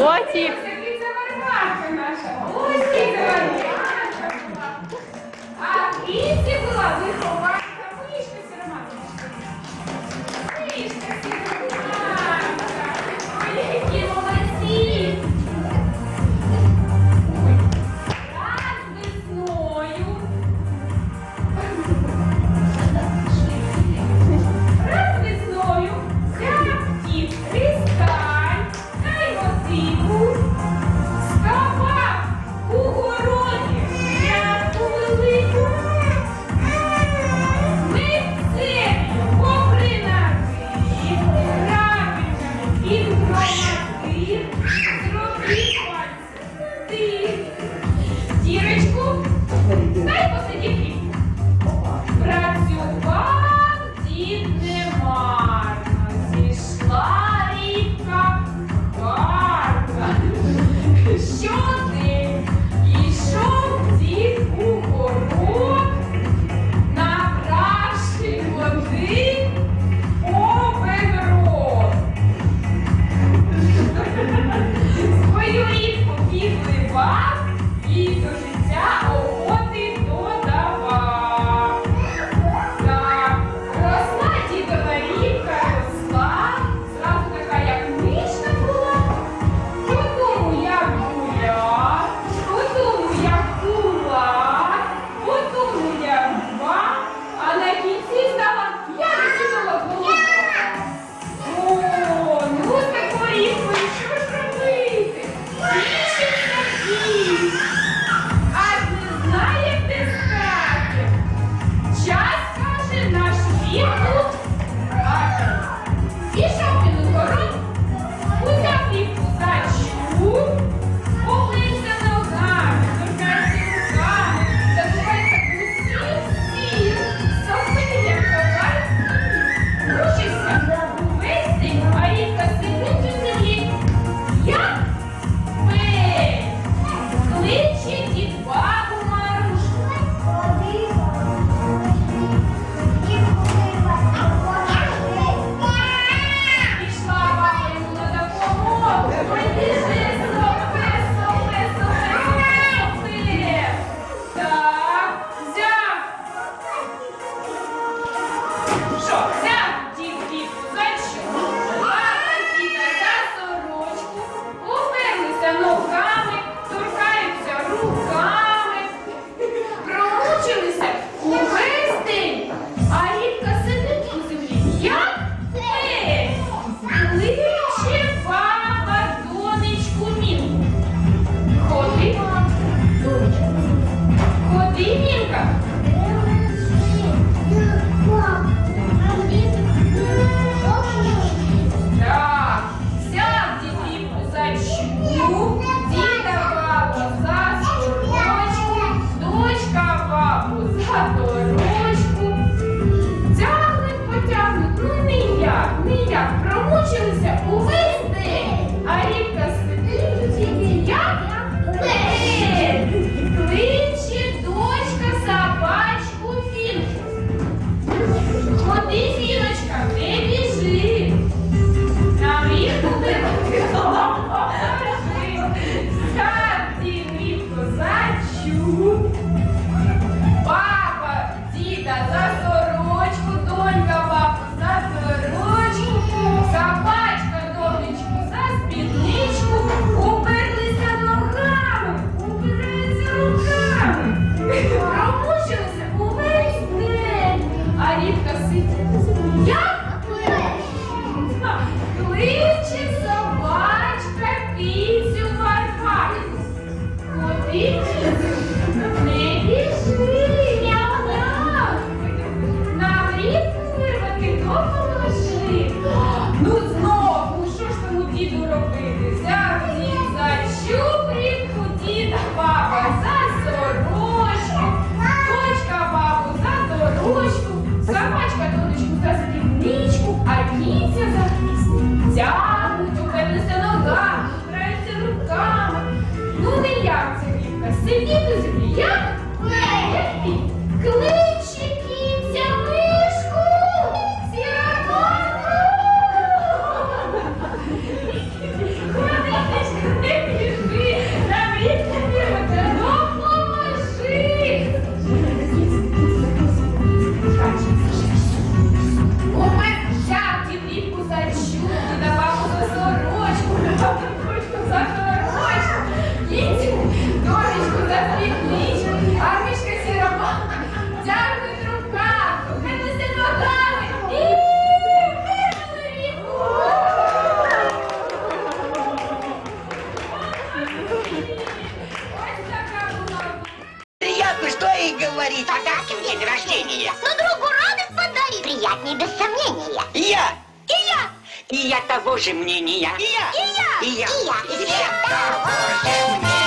Котик. 不会。Beach. харчу, да бабу за сорочку, да дочку за торочку, кінцю, донечку за стрітніч, а мишка сірома, дякую трубка, хитися ногами і вирвали ріку. Ось така була. Приятно, что и говорить. Подарки в день рождения. Ну, другу радость подарить. Приятнее без сомнения. Я И я того же мнения. И я. И я. И я. И я. И я. И я. И я.